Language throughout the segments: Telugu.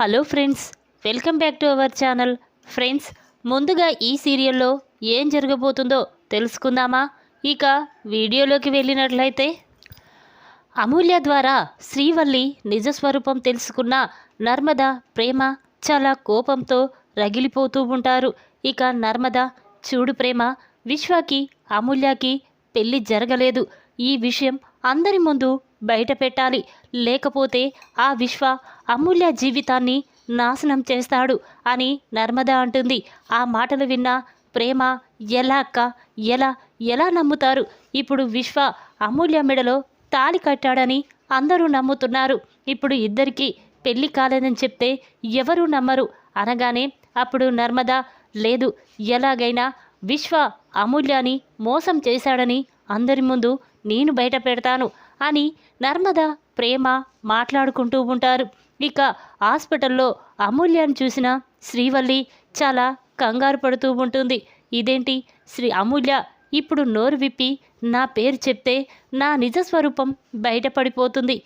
Hello friends welcome back to our channel. Friends ముందుగా ఈ సీరియల్లో ఏం జరగబోతుందో తెలుసుకుందామా? ఇక వీడియోలోకి వెళ్ళినట్లయితే అమూల్య ద్వారా శ్రీవల్లి నిజస్వరూపం తెలుసుకున్న నర్మద ప్రేమ చాలా కోపంతో రగిలిపోతూ ఉంటారు. ఇక నర్మద చూడు ప్రేమ విశ్వకి అమూల్యకి పెళ్ళి జరగలేదు. ఈ విషయం అందరి ముందు బయట పెట్టాలి. లేకపోతే ఆ విశ్వ అమూల్య జీవితాన్ని నాశనం చేస్తాడు అని నర్మద అంటుంది. ఆ మాటలు విన్న ప్రేమ ఎలా అక్క? ఎలా? ఎలా నమ్ముతారు? ఇప్పుడు విశ్వ అమూల్య మెడలో తాళి కట్టాడని అందరూ నమ్ముతున్నారు. ఇప్పుడు ఇద్దరికి పెళ్ళి కాలేదని చెప్తే ఎవరూ నమ్మరు అనగానే అప్పుడు నర్మద లేదు ఎలాగైనా విశ్వ అమూల్యాని మోసం చేశాడని అందరి ముందు నేను బయట పెడతాను. అని నర్మద ప్రేమ మాట్లాడుకుంటూ ఉంటారు. ఇక హాస్పిటల్లో అమూల్యాన్ని చూసిన శ్రీవల్లి చాలా కంగారు పడుతూ ఉంటుంది. ఇదేంటి? శ్రీ అమూల్య ఇప్పుడు నోరు విప్పి నా పేరు చెప్తే నా నిజ స్వరూపం బయటపడిపోతుంది.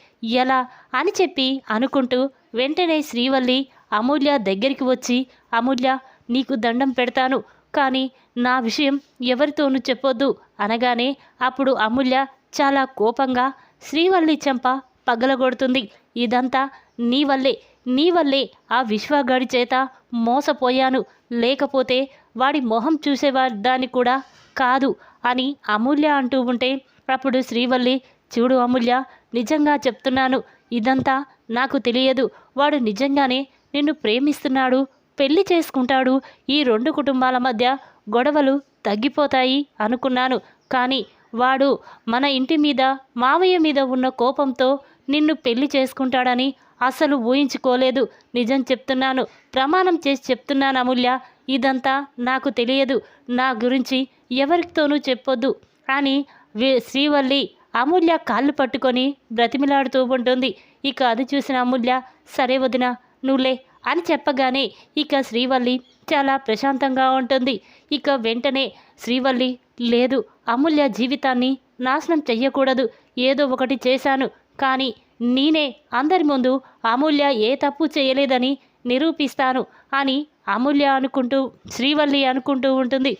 ఎలా? అని చెప్పి అనుకుంటూ వెంటనే శ్రీవల్లి అమూల్య దగ్గరికి వచ్చి అమూల్య నీకు దండం పెడతాను కానీ నా విషయం ఎవరితోనూ చెప్పొద్దు అనగానే అప్పుడు అమూల్య చాలా కోపంగా శ్రీవల్లి చెంప పగలగొడుతుంది. ఇదంతా నీ వల్లే నీ వల్లే ఆ విశ్వగాడి చేత మోసపోయాను. లేకపోతే వాడి మొహం చూసేవాదాన్ని కూడా కాదు అని అమూల్య అంటూ ఉంటే అప్పుడు శ్రీవల్లి చూడు అమూల్య నిజంగా చెప్తున్నాను. ఇదంతా నాకు తెలియదు. వాడు నిజంగానే నిన్ను ప్రేమిస్తున్నాడు పెళ్ళి చేసుకుంటాడు. ఈ రెండు కుటుంబాల మధ్య గొడవలు తగ్గిపోతాయి అనుకున్నాను. కానీ వాడు మన ఇంటి మీద మావయ్య మీద ఉన్న కోపంతో నిన్ను పెళ్ళి చేసుకుంటాడని అసలు ఊహించుకోలేదు. నిజం చెప్తున్నాను. ప్రమాణం చేసి చెప్తున్నాను అమూల్య. ఇదంతా నాకు తెలియదు. నా గురించి ఎవరితోనూ చెప్పొద్దు అని శ్రీవల్లి అమూల్య కాళ్ళు పట్టుకొని బ్రతిమిలాడుతూ ఉంటుంది. ఇక అది చూసిన అమూల్య సరే వదిన నువ్వులే అని చెప్పగానే ఇక శ్రీవల్లి చాలా ప్రశాంతంగా ఉంటుంది. ఇక వెంటనే శ్రీవల్లి లేదు అమూల్య జీవితాన్ని నాశనం చెయ్యకూడదు. ఏదో ఒకటి చేశాను. కానీ నేనే అందరి ముందు అమూల్య ఏ తప్పు చేయలేదని నిరూపిస్తాను అని అమూల్య అనుకుంటూ శ్రీవల్లి అనుకుంటూ ఉంటుంది.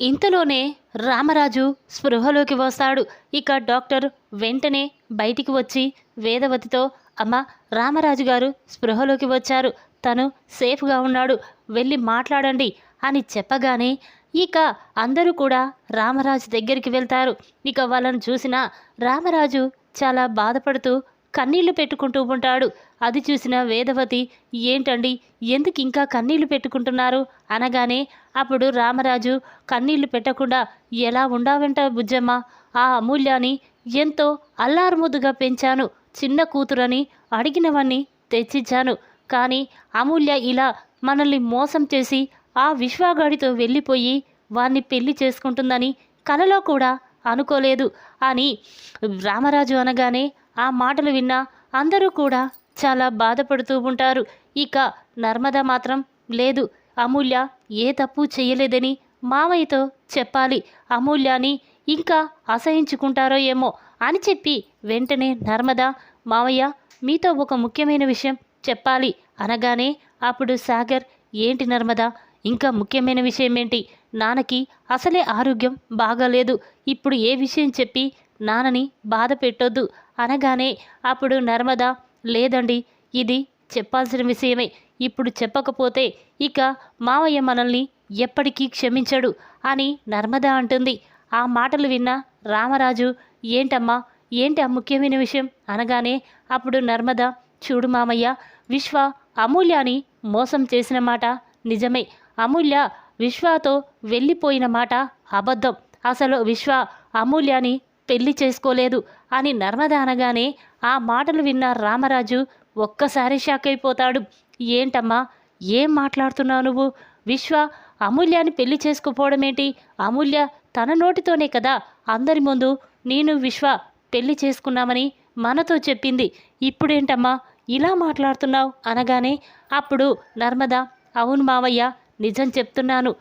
ఇంతలోనే రామరాజు స్పృహలోకి వస్తాడు. ఇక డాక్టర్ వెంటనే బయటికి వచ్చి వేదవతితో అమ్మ రామరాజు గారు స్పృహలోకి వచ్చారు. తను సేఫ్గా ఉన్నాడు. వెళ్ళి మాట్లాడండి అని చెప్పగానే ఇక అందరూ కూడా రామరాజు దగ్గరికి వెళ్తారు. ఇక వాళ్ళను చూసిన రామరాజు చాలా బాధపడుతూ కన్నీళ్ళు పెట్టుకుంటూ ఉంటాడు. అది చూసిన వేదవతి ఏంటండి ఎందుకు ఇంకా కన్నీళ్ళు పెట్టుకుంటున్నారు? అనగానే అప్పుడు రామరాజు కన్నీళ్ళు పెట్టకుండా ఎలా ఉండావంట బుజ్జమ్మ? ఆ అమూల్యాన్ని ఎంతో అల్లారుముద్దుగా పెంచాను. చిన్న కూతురని అడిగినవన్నీ తెచ్చిచ్చాను. కానీ అమూల్య ఇలా మనల్ని మోసం చేసి ఆ విశ్వాగాడితో వెళ్ళిపోయి వాణ్ణి పెళ్ళి చేసుకుంటుందని కలలో కూడా అనుకోలేదు అని రామరాజు అనగానే ఆ మాటలు విన్న అందరూ కూడా చాలా బాధపడుతూ ఉంటారు. ఇక నర్మద మాత్రం లేదు అమూల్య ఏ తప్పు చేయలేదని మావయ్యతో చెప్పాలి. అమూల్యాని ఇంకా అసహించుకుంటారో ఏమో అని చెప్పి వెంటనే నర్మద మావయ్య మీతో ఒక ముఖ్యమైన విషయం చెప్పాలి అనగానే అప్పుడు సాగర్ ఏంటి నర్మద ఇంకా ముఖ్యమైన విషయం ఏంటి నాన్నకి అసలే ఆరోగ్యం బాగాలేదు. ఇప్పుడు ఏ విషయం చెప్పి నాన్నని బాధ పెట్టొద్దు అనగానే అప్పుడు నర్మద లేదండి ఇది చెప్పాల్సిన విషయమే. ఇప్పుడు చెప్పకపోతే ఇక మావయ్య మనల్ని ఎప్పటికీ క్షమించడు అని నర్మద అంటుంది. ఆ మాటలు విన్న రామరాజు ఏంటమ్మా ఏంటి ఆ ముఖ్యమైన విషయం? అనగానే అప్పుడు నర్మద చూడు మామయ్య విశ్వ అమూల్యాని మోసం చేసిన మాట నిజమే. అమూల్య విశ్వతో వెళ్ళిపోయిన మాట అబద్ధం. అసలు విశ్వ అమూల్యని పెళ్ళి చేసుకోలేదు అని నర్మద అనగానే ఆ మాటలు విన్న రామరాజు ఒక్కసారి షాక్ అయిపోతాడు. ఏంటమ్మా ఏం మాట్లాడుతున్నావు నువ్వు? విశ్వ అమూల్యాన్ని పెళ్ళి చేసుకోపోవడం ఏంటి అమూల్య తన నోటితోనే కదా. అందరి ముందు నేను విశ్వ పెళ్ళి చేసుకున్నామని మనతో చెప్పింది. ఇప్పుడేంటమ్మా ఇలా మాట్లాడుతున్నావు అనగానే అప్పుడు నర్మద అవును మావయ్య నిజం చెప్తున్నాను.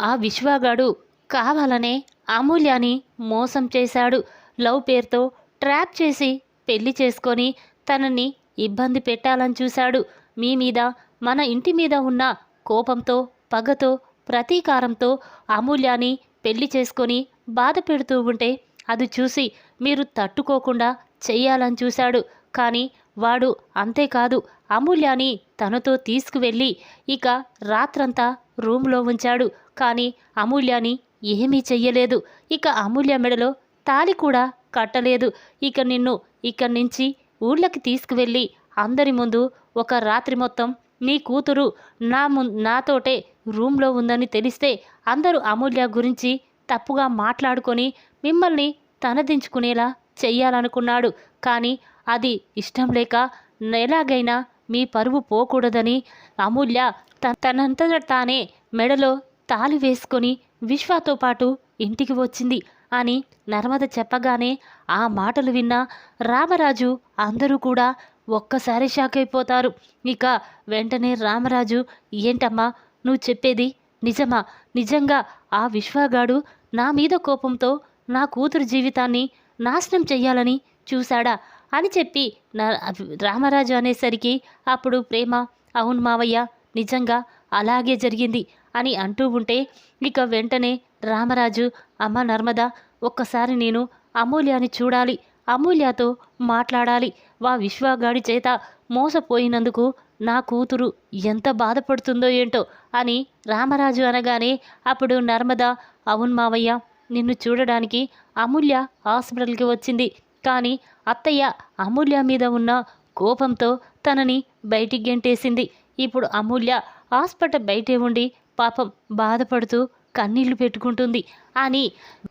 ఆ విశ్వగాడు కావాలనే అమూల్యాని మోసం చేశాడు. లవ్ పేరుతో ట్రాప్ చేసి పెళ్ళి చేసుకొని తనని ఇబ్బంది పెట్టాలని చూశాడు. మీ మీద మన ఇంటి మీద ఉన్న కోపంతో పగతో ప్రతీకారంతో అమూల్యాని పెళ్ళి చేసుకొని బాధ పెడుతూ ఉంటే అది చూసి మీరు తట్టుకోకుండా చెయ్యాలని చూశాడు. కానీ వాడు అంతేకాదు అమూల్యాని తనతో తీసుకువెళ్ళి ఇక రాత్రంతా రూమ్లో ఉంచాడు. కానీ అమూల్యాని ఏమీ చెయ్యలేదు. ఇక అమూల్య మెడలో తాలి కూడా కట్టలేదు. ఇక నిన్ను ఇక్కడి నుంచి ఊళ్ళకి తీసుకువెళ్ళి అందరి ముందు ఒక రాత్రి మొత్తం నీ కూతురు నా ము నాతోటే రూమ్లో ఉందని తెలిస్తే అందరూ అమూల్య గురించి తప్పుగా మాట్లాడుకొని మిమ్మల్ని తనదించుకునేలా చెయ్యాలనుకున్నాడు. కానీ అది ఇష్టం లేక ఎలాగైనా మీ పరువు పోకూడదని అమూల్య త- తనంతట తానే మెడలో తాలి వేసుకొని విశ్వతో పాటు ఇంటికి వచ్చింది అని నర్మద చెప్పగానే ఆ మాటలు విన్న రామరాజు అందరూ కూడా ఒక్కసారి షాక్ అయిపోతారు. ఇక వెంటనే రామరాజు ఏంటమ్మా నువ్వు చెప్పేది నిజమా? నిజంగా ఆ విశ్వగాడు నా మీద కోపంతో నా కూతురు జీవితాన్ని నాశనం చెయ్యాలని చూశాడా? అని చెప్పి నా రామరాజు అనేసరికి అప్పుడు ప్రేమ అవును మావయ్య నిజంగా అలాగే జరిగింది అని అంటూ ఉంటే ఇక వెంటనే రామరాజు అమ్మ నర్మద ఒక్కసారి నేను అమూల్యాని చూడాలి అమూల్యతో మాట్లాడాలి వా విశ్వగాడి చేత మోసపోయినందుకు నా కూతురు ఎంత బాధపడుతుందో ఏంటో అని రామరాజు అనగానే అప్పుడు నర్మద అవును మావయ్య నిన్ను చూడడానికి అమూల్య హాస్పిటల్కి వచ్చింది కానీ అత్తయ్య అమూల్య మీద ఉన్న కోపంతో తనని బయటికి గెంటేసింది. ఇప్పుడు అమూల్య హాస్పిటల్ బయటే ఉండి పాపం బాధపడుతూ కన్నీళ్ళు పెట్టుకుంటుంది. అని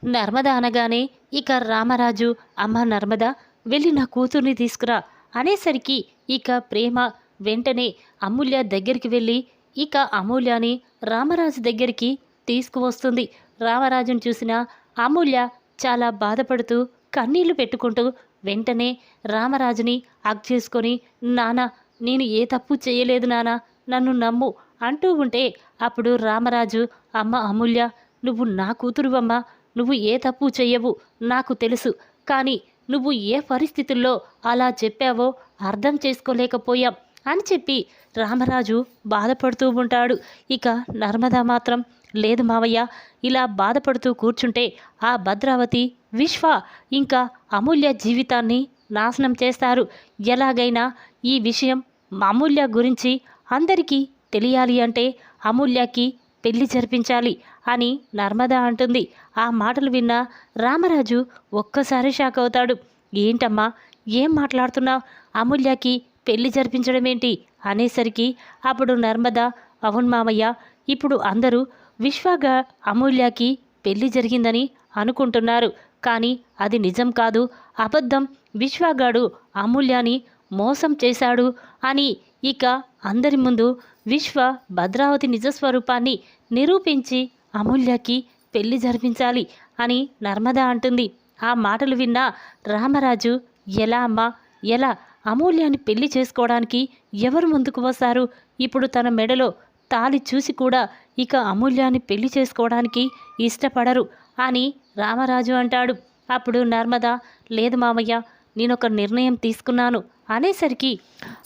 నర్మద అనగానే ఇక రామరాజు అమ్మ నర్మద వెళ్ళి నా కూతుర్ని తీసుకురా అనేసరికి ఇక ప్రేమ వెంటనే అమూల్య దగ్గరికి వెళ్ళి ఇక అమూల్యని రామరాజు దగ్గరికి తీసుకువస్తుంది. రామరాజును చూసిన అమూల్య చాలా బాధపడుతూ కన్నీళ్ళు పెట్టుకుంటూ వెంటనే రామరాజుని అగ్ చేసుకొని నానా నేను ఏ తప్పు చేయలేదు నానా నన్ను నమ్ము అంటూ ఉంటే అప్పుడు రామరాజు అమ్మ అమూల్య నువ్వు నా కూతురువమ్మ నువ్వు ఏ తప్పు చెయ్యవు నాకు తెలుసు కానీ నువ్వు ఏ పరిస్థితుల్లో అలా చెప్పావో అర్థం చేసుకోలేకపోయాం అని చెప్పి రామరాజు బాధపడుతూ ఉంటాడు. ఇక నర్మదా మాత్రం లేదు మావయ్య ఇలా బాధపడుతూ కూర్చుంటే ఆ భద్రావతి విశ్వ ఇంకా అమూల్య జీవితాన్ని నాశనం చేస్తారు. ఎలాగైనా ఈ విషయం అమూల్య గురించి అందరికీ తెలియాలి అంటే అమూల్యకి పెళ్ళి జరిపించాలి అని నర్మద అంటుంది. ఆ మాటలు విన్న రామరాజు ఒక్కసారి షాక్ అవుతాడు. ఏంటమ్మా ఏం మాట్లాడుతున్నావు? అమూల్యకి పెళ్ళి జరిపించడం ఏంటి అనేసరికి అప్పుడు నర్మద అవును మామయ్య ఇప్పుడు అందరూ విశ్వగా అమూల్యకి పెళ్ళి జరిగిందని అనుకుంటున్నారు. కానీ అది నిజం కాదు. అబద్ధం. విశ్వగాడు అమూల్యాని మోసం చేశాడు అని ఇక అందరి ముందు విశ్వ భద్రావతి నిజస్వరూపాన్ని నిరూపించి అమూల్యకి పెళ్ళి జరిపించాలి అని నర్మద అంటుంది. ఆ మాటలు విన్న రామరాజు ఎలా అమ్మా? ఎలా? అమూల్యాన్ని పెళ్ళి చేసుకోవడానికి ఎవరు ముందుకు వస్తారు? ఇప్పుడు తన మెడలో తాలి చూసి కూడా ఇక అమూల్యాన్ని పెళ్ళి చేసుకోవడానికి ఇష్టపడరు. అని రామరాజు అంటాడు. అప్పుడు నర్మద లేదు మామయ్య నేనొక నిర్ణయం తీసుకున్నాను అనేసరికి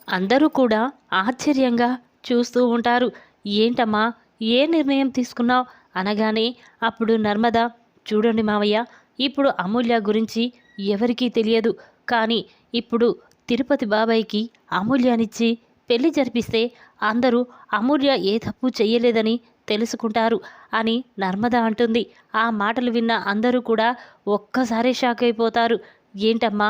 అందరూ కూడా ఆశ్చర్యంగా చూస్తూ ఉంటారు. ఏంటమ్మా ఏ నిర్ణయం తీసుకున్నావు? అనగానే అప్పుడు నర్మద చూడండి మావయ్య ఇప్పుడు అమూల్య గురించి ఎవరికీ తెలియదు. కానీ ఇప్పుడు తిరుపతి బాబాయ్కి అమూల్యానిచ్చి పెళ్ళి జరిపిస్తే అందరూ అమూల్య ఏ తప్పు చేయలేదని తెలుసుకుంటారు అని నర్మద అంటుంది. ఆ మాటలు విన్న అందరూ కూడా ఒక్కసారి షాక్ అయిపోతారు. ఏంటమ్మా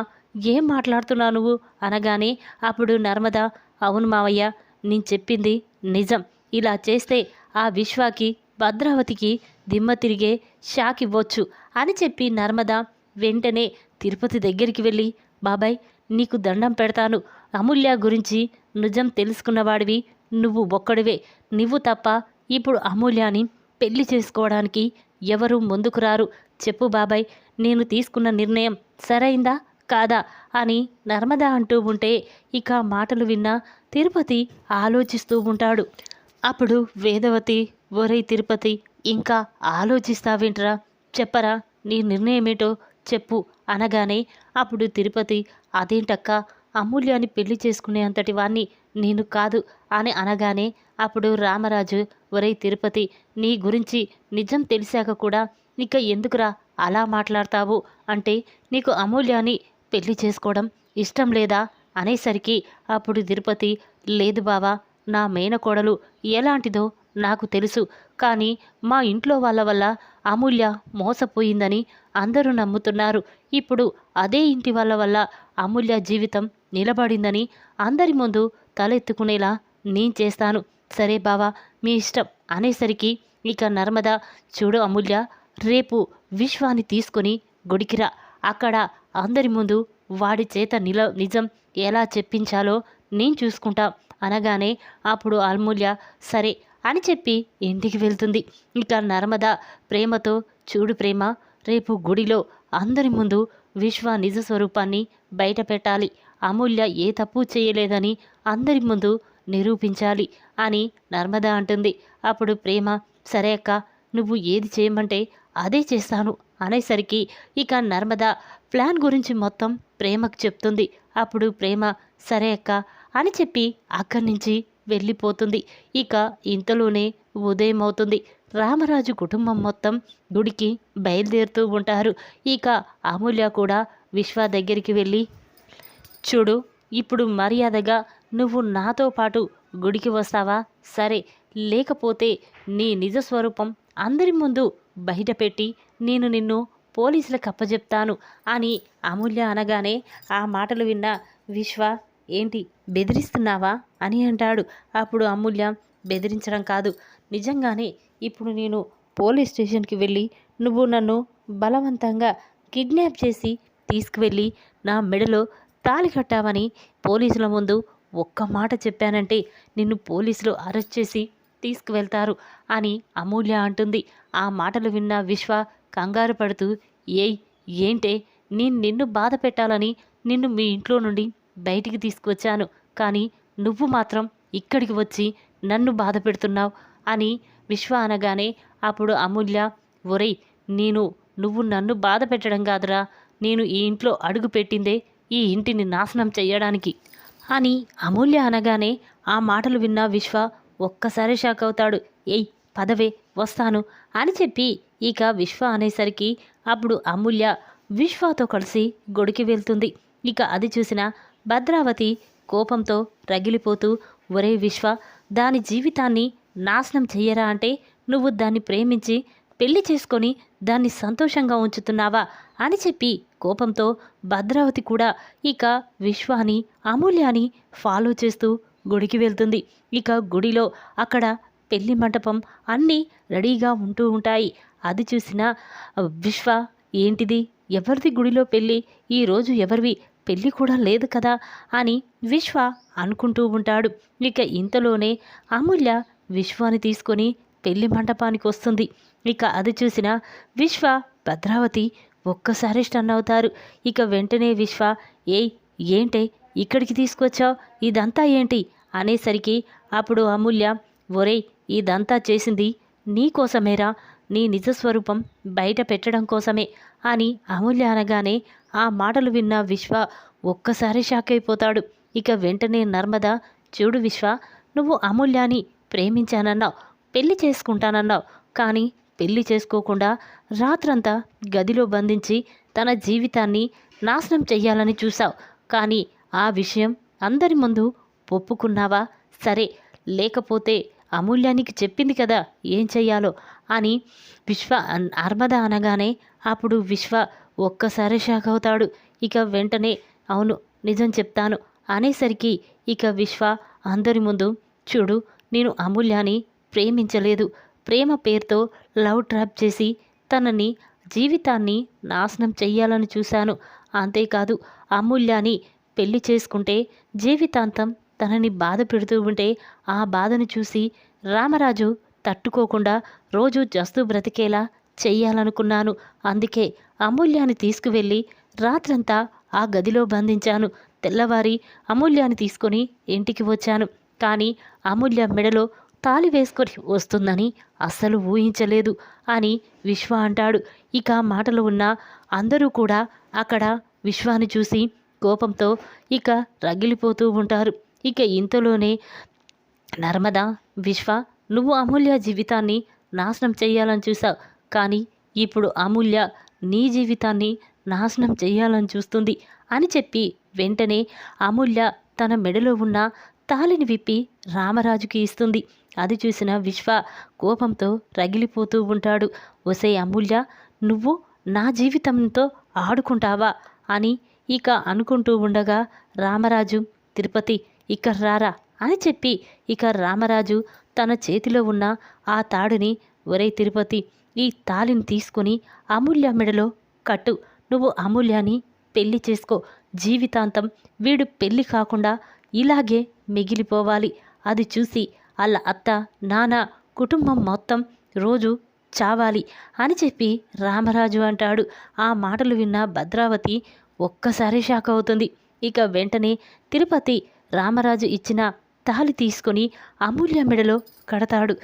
ఏం మాట్లాడుతున్నావు నువ్వు? అనగానే అప్పుడు నర్మద అవును మావయ్య నేను చెప్పింది నిజం. ఇలా చేస్తే ఆ విశ్వాకి భద్రావతికి దిమ్మ తిరిగే షాక్ ఇవ్వచ్చు అని చెప్పి నర్మద వెంటనే తిరుపతి దగ్గరికి వెళ్ళి బాబాయ్ నీకు దండం పెడతాను. అమూల్య గురించి నిజం తెలుసుకున్నవాడివి నువ్వు ఒక్కడివే. నువ్వు తప్ప ఇప్పుడు అమూల్యాని పెళ్ళి చేసుకోవడానికి ఎవరు ముందుకు రారు? చెప్పు బాబాయ్ నేను తీసుకున్న నిర్ణయం సరైందా కాదా? అని నర్మద అంటూ ఉంటే ఇక మాటలు విన్న తిరుపతి ఆలోచిస్తూ ఉంటాడు. అప్పుడు వేదవతి ఒరై తిరుపతి ఇంకా ఆలోచిస్తావేంట్రా? చెప్పరా? నీ నిర్ణయం ఏంటో చెప్పు అనగానే అప్పుడు తిరుపతి అదేంటక్క? అమూల్యాన్ని పెళ్ళి చేసుకునే అంతటి వాణ్ణి నేను కాదు అని అనగానే అప్పుడు రామరాజు ఒరేయ్ తిరుపతి నీ గురించి నిజం తెలిసాక కూడా ఇక ఎందుకురా అలా మాట్లాడతావు? అంటే నీకు అమూల్యాన్ని పెళ్ళి చేసుకోవడం ఇష్టం లేదా? అనేసరికి అప్పుడు తిరుపతి లేదు బావా నా మేనకోడలు ఎలాంటిదో నాకు తెలుసు. కానీ మా ఇంట్లో వాళ్ళ వల్ల అమూల్య మోసపోయిందని అందరూ నమ్ముతున్నారు. ఇప్పుడు అదే ఇంటి వాళ్ళ వల్ల అమూల్య జీవితం నిలబడిందని అందరి ముందు తలెత్తుకునేలా నేను చేస్తాను. సరే బావా మీ ఇష్టం అనేసరికి ఇక నర్మద చూడు అమూల్య రేపు విశ్వాన్ని తీసుకొని గుడికిరా అక్కడ అందరి ముందు వాడి చేత నిల నిజం ఎలా చెప్పించాలో నేను చూసుకుంటా అనగానే అప్పుడు అమూల్య సరే అని చెప్పి ఇంటికి వెళ్తుంది. ఇక నర్మద ప్రేమతో చూడు ప్రేమ రేపు గుడిలో అందరి ముందు విశ్వ నిజ స్వరూపాన్ని బయట పెట్టాలి అమూల్య ఏ తప్పు చేయలేదని అందరి ముందు నిరూపించాలి అని నర్మద అంటుంది. అప్పుడు ప్రేమ సరే అక్క నువ్వు ఏది చేయమంటే అదే చేస్తాను అనేసరికి ఇక నర్మద ప్లాన్ గురించి మొత్తం ప్రేమకు చెప్తుంది. అప్పుడు ప్రేమ సరే అక్క అని చెప్పి అక్కడి నుంచి వెళ్ళిపోతుంది. ఇక ఇంతలోనే ఉదయం అవుతుంది రామరాజు కుటుంబం మొత్తం గుడికి బయలుదేరుతూ ఉంటారు. ఇక అమూల్య కూడా విశ్వ దగ్గరికి వెళ్ళి చూడు ఇప్పుడు మర్యాదగా నువ్వు నాతో పాటు గుడికి వస్తావా? సరే లేకపోతే నీ నిజ స్వరూపం అందరి ముందు బయటపెట్టి నేను నిన్ను పోలీసులకు అప్పజెప్తాను అని అమూల్య అనగానే ఆ మాటలు విన్న విశ్వ ఏంటి బెదిరిస్తున్నావా? అని అంటాడు. అప్పుడు అమూల్య బెదిరించడం కాదు. నిజంగానే ఇప్పుడు నేను పోలీస్ స్టేషన్కి వెళ్ళి నువ్వు నన్ను బలవంతంగా కిడ్నాప్ చేసి తీసుకువెళ్ళి నా మెడలో తాళి కట్టావని పోలీసుల ముందు ఒక్క మాట చెప్పానంటే నిన్ను పోలీసులు అరెస్ట్ చేసి తీసుకువెళ్తారు అని అమూల్య అంటుంది. ఆ మాటలు విన్న విశ్వ కంగారు పడుతూ ఏయ్ ఏంటే? నేను నిన్ను బాధ పెట్టాలని నిన్ను మీ ఇంట్లో నుండి బయటికి తీసుకువచ్చాను. కానీ నువ్వు మాత్రం ఇక్కడికి వచ్చి నన్ను బాధ పెడుతున్నావు అని విశ్వ అనగానే అప్పుడు అమూల్య ఒరేయ్ నేను నువ్వు నన్ను బాధ పెట్టడం కాదురా. నేను ఈ ఇంట్లో అడుగు పెట్టిందే ఈ ఇంటిని నాశనం చేయడానికి అని అమూల్య అనగానే ఆ మాటలు విన్న విశ్వ ఒక్కసారి షాక్ అవుతాడు. ఏయ్ పదవే వస్తాను అని చెప్పి ఇక విశ్వ అనేసరికి అప్పుడు అమూల్య విశ్వతో కలిసి గొడికి వెళ్తుంది. ఇక అది చూసిన భద్రావతి కోపంతో రగిలిపోతూ ఒరే విశ్వ దాని జీవితాన్ని నాశనం చెయ్యరా అంటే నువ్వు దాన్ని ప్రేమించి పెళ్ళి చేసుకొని దాన్ని సంతోషంగా ఉంచుతున్నావా? అని చెప్పి కోపంతో భద్రావతి కూడా ఇక విశ్వాని అమూల్యాని ఫాలో చేస్తూ గుడికి వెళ్తుంది. ఇక గుడిలో అక్కడ పెళ్ళి మంటపం అన్నీ రెడీగా ఉంటూ ఉంటాయి. అది చూసిన విశ్వ ఏంటిది? ఎవరిది గుడిలో పెళ్ళి ఈరోజు ఎవరివి? పెళ్ళి కూడా లేదు కదా? అని విశ్వ అనుకుంటూ ఉంటాడు. ఇక ఇంతలోనే అమూల్య విశ్వాన్ని తీసుకొని పెళ్ళి మంటపానికి వస్తుంది. ఇక అది చూసిన విశ్వ భద్రావతి ఒక్కసారి స్టన్ అవుతారు. ఇక వెంటనే విశ్వ ఏయ్ ఏంటే? ఇక్కడికి తీసుకొచ్చావు? ఇదంతా ఏంటి? అనేసరికి అప్పుడు అమూల్య ఒరేయ్ ఇదంతా చేసింది నీ కోసమేరా? నీ నిజస్వరూపం బయట పెట్టడం కోసమే అని అమూల్య అనగానే ఆ మాటలు విన్న విశ్వ ఒక్కసారి షాక్ అయిపోతాడు. ఇక వెంటనే నర్మద చూడు విశ్వ నువ్వు అమూల్యాని ప్రేమించానన్నావు పెళ్ళి చేసుకుంటానన్నావు కానీ పెళ్ళి చేసుకోకుండా రాత్రంతా గదిలో బంధించి తన జీవితాన్ని నాశనం చెయ్యాలని చూశావు. కానీ ఆ విషయం అందరి ముందు ఒప్పుకున్నావా? సరే లేకపోతే అమూల్యానికి చెప్పింది కదా ఏం చెయ్యాలో అని విశ్వ అన్- అనగానే అప్పుడు విశ్వ ఒక్కసారి షాక్ అవుతాడు. ఇక వెంటనే అవును నిజం చెప్తాను అనేసరికి ఇక విశ్వ అందరి ముందు చూడు నేను అమూల్యాని ప్రేమించలేదు. ప్రేమ పేరుతో లవ్ ట్రాప్ చేసి తనని జీవితాన్ని నాశనం చెయ్యాలని చూశాను. అంతేకాదు అమూల్యాన్ని పెళ్ళి చేసుకుంటే జీవితాంతం తనని బాధ పెడుతూ ఉంటే ఆ బాధను చూసి రామరాజు తట్టుకోకుండా రోజు జస్తు బ్రతికేలా చెయ్యాలనుకున్నాను. అందుకే అమూల్యాన్ని తీసుకువెళ్ళి రాత్రంతా ఆ గదిలో బంధించాను. తెల్లవారి అమూల్యాన్ని తీసుకొని ఇంటికి వచ్చాను. కానీ అమూల్య మెడలో తాళి వేసుకొని వస్తుందని అస్సలు ఊహించలేదు అని విశ్వ అంటాడు. ఇక మాటలు ఉన్న అందరూ కూడా అక్కడ విశ్వాన్ని చూసి కోపంతో ఇక రగిలిపోతూ ఉంటారు. ఇక ఇంతలోనే నర్మద విశ్వ నువ్వు అమూల్య జీవితాన్ని నాశనం చేయాలని చూసావు కానీ ఇప్పుడు అమూల్య నీ జీవితాన్ని నాశనం చేయాలని చూస్తుంది అని చెప్పి వెంటనే అమూల్య తన మెడలో ఉన్న తాళిని విప్పి రామరాజుకి ఇస్తుంది. అది చూసిన విశ్వ కోపంతో రగిలిపోతూ ఉంటాడు. ఒసే అమూల్య నువ్వు నా జీవితంతో ఆడుకుంటావా? అని ఇక అనుకుంటూ ఉండగా రామరాజు తిరుపతి ఇక్కడ రారా? అని చెప్పి ఇక రామరాజు తన చేతిలో ఉన్న ఆ తాడుని ఒరే తిరుపతి ఈ తాళిని తీసుకొని అమూల్య మెడలో కట్టు. నువ్వు అమూల్యాని పెళ్ళి చేసుకో. జీవితాంతం వీడు పెళ్ళి కాకుండా ఇలాగే మిగిలిపోవాలి. అది చూసి వాళ్ళ అత్త నాన్న కుటుంబం మొత్తం రోజు చావాలి అని చెప్పి రామరాజు అంటాడు. ఆ మాటలు విన్న భద్రావతి ఒక్కసారి షాక్ అవుతుంది. ఇక వెంటనే తిరుపతి రామరాజు ఇచ్చిన తాలి తీసుకొని అమూల్య మెడలో కడతాడు.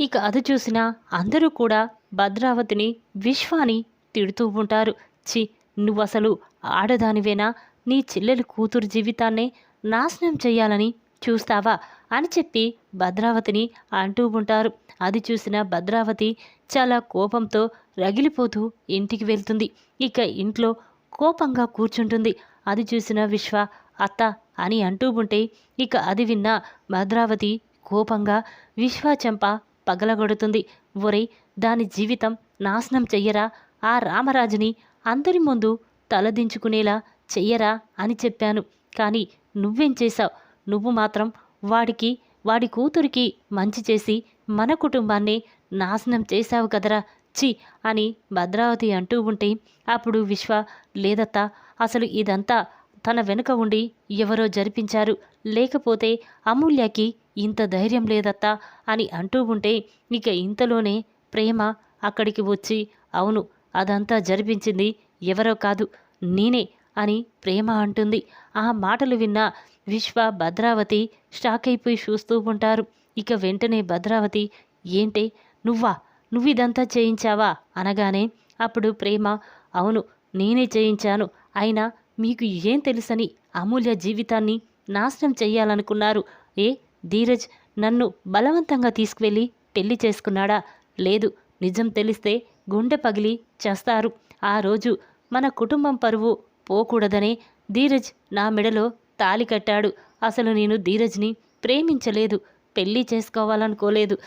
ఇక అది చూసిన అందరూ కూడా భద్రావతిని విశ్వాని తిడుతూ ఉంటారు. చి నువ్వసలు ఆడదానివేనా? నీ చెల్లెలు కూతురు జీవితాన్నే నాశనం చేయాలని చూస్తావా? అని చెప్పి భద్రావతిని అంటూ ఉంటారు. అది చూసిన భద్రావతి చాలా కోపంతో రగిలిపోతూ ఇంటికి వెళ్తుంది. ఇక ఇంట్లో కోపంగా కూర్చుంటుంది. అది చూసిన విశ్వ అత్త అని అంటూ ఉంటే ఇక అది విన్న భద్రావతి కోపంగా విశ్వ చెంప పగలగొడుతుంది. ఒరే దాని జీవితం నాశనం చెయ్యరా? ఆ రామరాజుని అందరి ముందు తలదించుకునేలా చెయ్యరా అని చెప్పాను. కానీ నువ్వేం చేశావు? నువ్వు మాత్రం వాడికి వాడి కూతురికి మంచి చేసి మన కుటుంబాన్ని నాశనం చేశావు కదరా చి అని భద్రావతి అంటూ ఉంటే అప్పుడు విశ్వ లేదత్తా అసలు ఇదంతా తన వెనుక ఉండి ఎవరో జరిపించారు. లేకపోతే అమూల్యకి ఇంత ధైర్యం లేదత్తా అని అంటూ ఉంటే ఇక ఇంతలోనే ప్రేమ అక్కడికి వచ్చి అవును అదంతా జరిపించింది ఎవరో కాదు నేనే అని ప్రేమ అంటుంది. ఆ మాటలు విన్న విశ్వ భద్రావతి షాక్ అయిపోయి చూస్తూ ఉంటారు. ఇక వెంటనే భద్రావతి ఏంటే? నువ్వా? నువ్వు ఇదంతా చేయించావా? అనగానే అప్పుడు ప్రేమ అవును నేనే చేయించాను. అయినా మీకు ఏం తెలుసని అమూల్య జీవితాన్ని నాశనం చెయ్యాలనుకున్నారు. ఏ ధీరజ్ నన్ను బలవంతంగా తీసుకువెళ్ళి పెళ్ళి చేసుకున్నాడా? లేదు నిజం తెలిస్తే గుండె పగిలి చేస్తారు. ఆ రోజు మన కుటుంబం పరువు పోకూడదనే ధీరజ్ నా మెడలో తాలి కట్టాడు. అసలు నేను ధీరజ్ని ప్రేమించలేదు. పెళ్ళి చేసుకోవాలనుకోలేదు.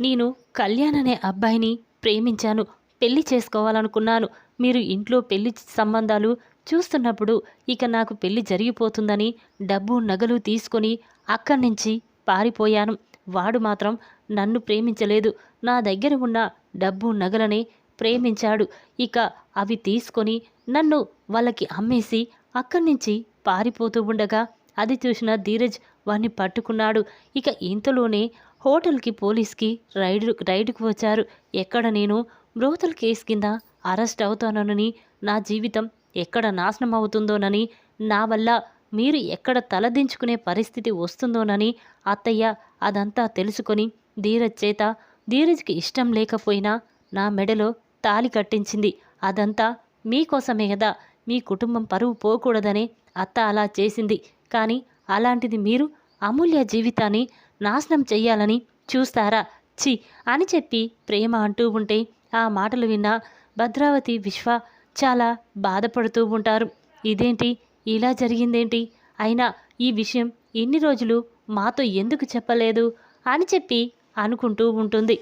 నేను కళ్యాణ్ అనే అబ్బాయిని ప్రేమించాను. పెళ్ళి చేసుకోవాలనుకున్నాను. మీరు ఇంట్లో పెళ్ళి సంబంధాలు చూస్తున్నప్పుడు ఇక నాకు పెళ్ళి జరిగిపోతుందని డబ్బు నగలు తీసుకొని అక్కడి నుంచి పారిపోయాను. వాడు మాత్రం నన్ను ప్రేమించలేదు. నా దగ్గర ఉన్న డబ్బు నగలనే ప్రేమించాడు. ఇక అవి తీసుకొని నన్ను వాళ్ళకి అమ్మేసి అక్కడి నుంచి పారిపోతూ ఉండగా అది చూసిన ధీరజ్ వాణ్ణి పట్టుకున్నాడు. ఇక ఇంతలోనే హోటల్కి పోలీస్కి రైడు రైడ్కు వచ్చారు. ఎక్కడ నేను? బ్రోతల్ కేసు కింద అరెస్ట్ అవుతానని నా జీవితం ఎక్కడ నాశనం అవుతుందోనని నా వల్ల మీరు ఎక్కడ తలదించుకునే పరిస్థితి వస్తుందోనని అత్తయ్య అదంతా తెలుసుకొని ధీరజ్ చేత ధీరజ్కి ఇష్టం లేకపోయినా నా మెడలో తాలి కట్టించింది. అదంతా మీకోసమే కదా మీ కుటుంబం పరువు పోకూడదనే అత్త అలా చేసింది. కానీ అలాంటిది మీరు అమూల్య జీవితాన్ని నాశనం చెయ్యాలని చూస్తారా? చి అని చెప్పి ప్రేమ అంటూ ఉంటే ఆ మాటలు విన్న భద్రావతి విశ్వ చాలా బాధపడుతూ ఉంటారు. ఇదేంటి? ఇలా జరిగిందేంటి? అయినా ఈ విషయం ఎన్ని రోజులు మాతో ఎందుకు చెప్పలేదు? అని చెప్పి అనుకుంటూ ఉంటుంది.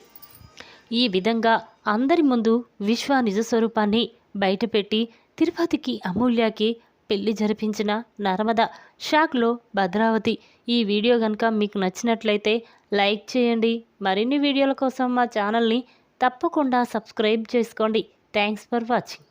ఈ విధంగా అందరి ముందు విశ్వ నిజస్వరూపాన్ని బయటపెట్టి తిరుపతికి అమూల్యకి పెళ్ళి జరిపించిన నర్మద షాక్లో భద్రావతి. ఈ వీడియో కనుక మీకు నచ్చినట్లయితే లైక్ చేయండి. మరిన్ని వీడియోల కోసం మా ఛానల్ని తప్పకుండా సబ్స్క్రైబ్ చేసుకోండి. Thanks for watching.